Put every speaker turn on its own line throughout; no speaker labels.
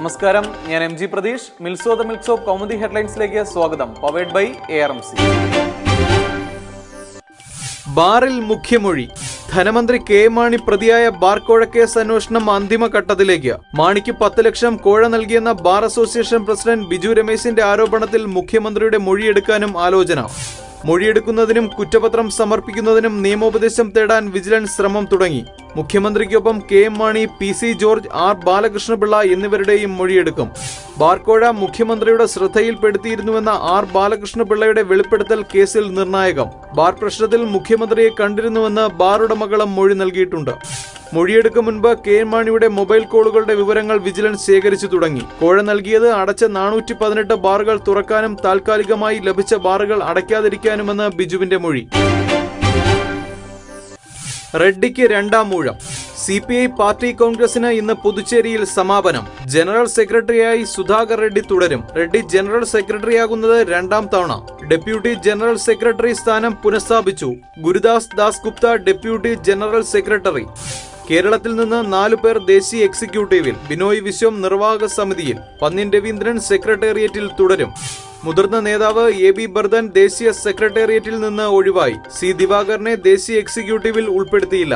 നമസ്കാരം. ഞാൻ M G Pratheesh. മിൽസോ ദ മിൽക്സ് ഓഫ് കൗമുദി ഹെഡ്ലൈൻസിലേക്ക് സ്വാഗതം. Powered by A R M C.
ബാറിൽ മുഖ്യമൊഴി. ധനമന്ത്രി കെ മാണി പ്രതിയായ ബാർ കോഴക്കേസ് അന്വേഷണം അന്തിമഘട്ടത്തിലേക്ക് മാണിക്ക് പത്ത് ലക്ഷം കോഴ നൽകിയെന്ന ബാർ അസോസിയേഷൻ പ്രസിഡന്റ് ബിജു രമേശിന്റെ ആരോപണത്തിൽ മുഖ്യമന്ത്രിയുടെ മൊഴിയെടുക്കാനും ആലോചന. മൊഴിയെടുക്കുന്നതിനും കുറ്റപത്രം സമർപ്പിക്കുന്നതിനും നിയമോപദേശം തേടാൻ വിജിലൻസ് ശ്രമം തുടങ്ങി. മുഖ്യമന്ത്രിക്കൊപ്പം K M Mani P C George R Balakrishna Pillai എന്നിവരുടെയും മൊഴിയെടുക്കും. ബാർക്കോഴ മുഖ്യമന്ത്രിയുടെ ശ്രദ്ധയിൽപ്പെടുത്തിയിരുന്നുവെന്ന ആർ ബാലകൃഷ്ണപിള്ളയുടെ വെളിപ്പെടുത്തൽ കേസിൽ നിർണായകം. ബാർ പ്രശ്നത്തിൽ മുഖ്യമന്ത്രിയെ കണ്ടിരുന്നുവെന്ന് ബാർ ഉടമകളും മൊഴി നൽകിയിട്ടുണ്ട്. മൊഴിയെടുക്കും മുൻപ് കെ മാണിയുടെ മൊബൈൽ കോളുകളുടെ വിവരങ്ങൾ വിജിലൻസ് ശേഖരിച്ചു തുടങ്ങി. കോഴ നൽകിയത് അടച്ച നാനൂറ്റി പതിനെട്ട് ബാറുകൾ തുറക്കാനും താൽക്കാലികമായി ലഭിച്ച ബാറുകൾ അടയ്ക്കാതിരിക്കാനുമെന്ന് ബിജുവിന്റെ മൊഴി. റെഡ്ഡിക്ക് രണ്ടാം മൂഴം സി പി ഐ പാർട്ടി കോൺഗ്രസിന് ഇന്ന് പുതുച്ചേരിയിൽ സമാപനം. ജനറൽ സെക്രട്ടറിയായി സുധാകർ റെഡ്ഡി തുടരും. റെഡ്ഡി ജനറൽ സെക്രട്ടറിയാകുന്നത് രണ്ടാം തവണ. ഡെപ്യൂട്ടി ജനറൽ സെക്രട്ടറി സ്ഥാനം പുനഃസ്ഥാപിച്ചു. Gurudas Das Gupta deputy general secretary. കേരളത്തിൽ നിന്ന് നാലു പേർ ദേശീയ എക്സിക്യൂട്ടീവിൽ ബിനോയ് വിശ്വം നിർവാഹക സമിതിയിൽ പന്നിൻ രവീന്ദ്രൻ സെക്രട്ടേറിയറ്റിൽ തുടരും. മുതിർന്ന നേതാവ് എ ബി ബർദൻ ദേശീയ സെക്രട്ടേറിയറ്റിൽ നിന്ന് ഒഴിവായി. സി ദിവാകരനെ ദേശീയ എക്സിക്യൂട്ടീവിൽ ഉൾപ്പെടുത്തിയില്ല.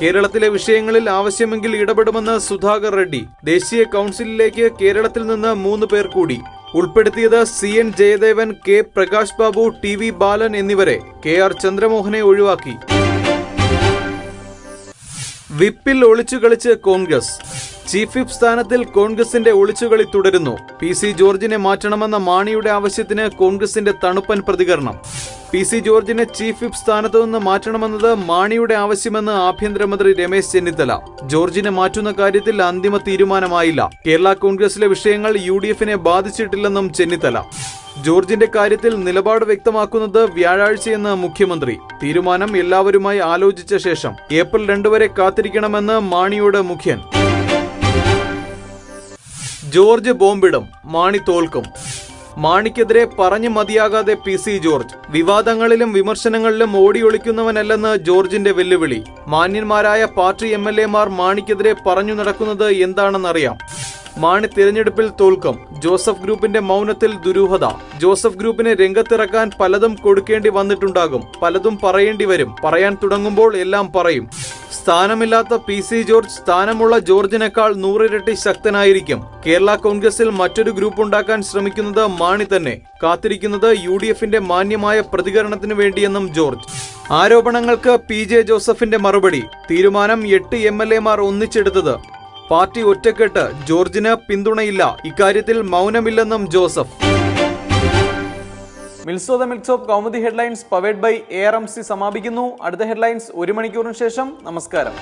കേരളത്തിലെ വിഷയങ്ങളിൽ ആവശ്യമെങ്കിൽ ഇടപെടുമെന്ന് സുധാകർ റെഡ്ഡി. ദേശീയ കൗൺസിലിലേക്ക് കേരളത്തിൽ നിന്ന് മൂന്ന് പേർ കൂടി. ഉൾപ്പെടുത്തിയത് C N Jayadevan K Prakash Babu T V Balan എന്നിവരെ കെ ആർ ചന്ദ്രമോഹനെ ഒഴിവാക്കി. വിപ്പിൽ ഒളിച്ചു കളിച്ച് കോൺഗ്രസ്. ചീഫ് വിപ്പ് സ്ഥാനത്തിൽ കോൺഗ്രസിന്റെ ഒളിച്ചുകളി തുടരുന്നു. പി സി ജോർജിനെ മാറ്റണമെന്ന മാണിയുടെ ആവശ്യത്തിന് കോൺഗ്രസിന്റെ തണുപ്പൻ പ്രതികരണം. പി സി ജോർജിനെ ചീഫ് വിപ്പ് സ്ഥാനത്തു നിന്ന് മാറ്റണമെന്നത് മാണിയുടെ ആവശ്യമെന്ന് ആഭ്യന്തരമന്ത്രി രമേശ് ചെന്നിത്തല. ജോർജിനെ മാറ്റുന്ന കാര്യത്തിൽ അന്തിമ തീരുമാനമായില്ല. കേരള കോൺഗ്രസിലെ വിഷയങ്ങൾ യു ബാധിച്ചിട്ടില്ലെന്നും ചെന്നിത്തല. ജോർജിന്റെ കാര്യത്തിൽ നിലപാട് വ്യക്തമാക്കുന്നത് വ്യാഴാഴ്ചയെന്ന് മുഖ്യമന്ത്രി. തീരുമാനം എല്ലാവരുമായി ആലോചിച്ച ശേഷം ഏപ്രിൽ രണ്ട് വരെ കാത്തിരിക്കണമെന്ന് മാണിയോട് മുഖ്യൻ. ജോർജ് ബോംബിടും മാണി തോൽക്കും. മാണിക്കെതിരെ പറഞ്ഞു മതിയാകാതെ പി സി ജോർജ്. വിവാദങ്ങളിലും വിമർശനങ്ങളിലും ഓടിയൊളിക്കുന്നവനല്ലെന്ന് ജോർജിന്റെ വെല്ലുവിളി. മാന്യന്മാരായ പാർട്ടി എം എൽ എമാർ മാണിക്കെതിരെ പറഞ്ഞു നടക്കുന്നത് എന്താണെന്നറിയാം. മാണി തിരഞ്ഞെടുപ്പിൽ തോൽക്കും. ജോസഫ് ഗ്രൂപ്പിന്റെ മൗനത്തിൽ ദുരൂഹത. ജോസഫ് ഗ്രൂപ്പിനെ രംഗത്തിറക്കാൻ പലതും കൊടുക്കേണ്ടി വന്നിട്ടുണ്ടാകും. പലതും പറയേണ്ടി വരും. പറയാൻ തുടങ്ങുമ്പോൾ എല്ലാം പറയും. സ്ഥാനമില്ലാത്ത പി സി ജോർജ് സ്ഥാനമുള്ള ജോർജിനേക്കാൾ നൂറിരട്ടി ശക്തനായിരിക്കും. കേരള കോൺഗ്രസിൽ മറ്റൊരു ഗ്രൂപ്പ് ഉണ്ടാക്കാൻ ശ്രമിക്കുന്നത് മാണി തന്നെ. കാത്തിരിക്കുന്നത് യു ഡി എഫിന്റെ മാന്യമായ പ്രതികരണത്തിന് വേണ്ടിയെന്നും ജോർജ്. ആരോപണങ്ങൾക്ക് പി ജെ ജോസഫിന്റെ മറുപടി. തീരുമാനം എട്ട് എം എൽ എമാർ ഒന്നിച്ചെടുത്തത്. പാർട്ടി ഒറ്റക്കെട്ട് ജോർജിന് പിന്തുണയില്ല. ഇക്കാര്യത്തിൽ മൗനമില്ലെന്നും Joseph.
മിൽസോ the milks of Kaumudi headlines powered by A R M C സമാപിക്കുന്നു. അടുത്ത ഹെഡ്ലൈൻസ് ഒരു മണിക്കൂറിന് ശേഷം. നമസ്കാരം.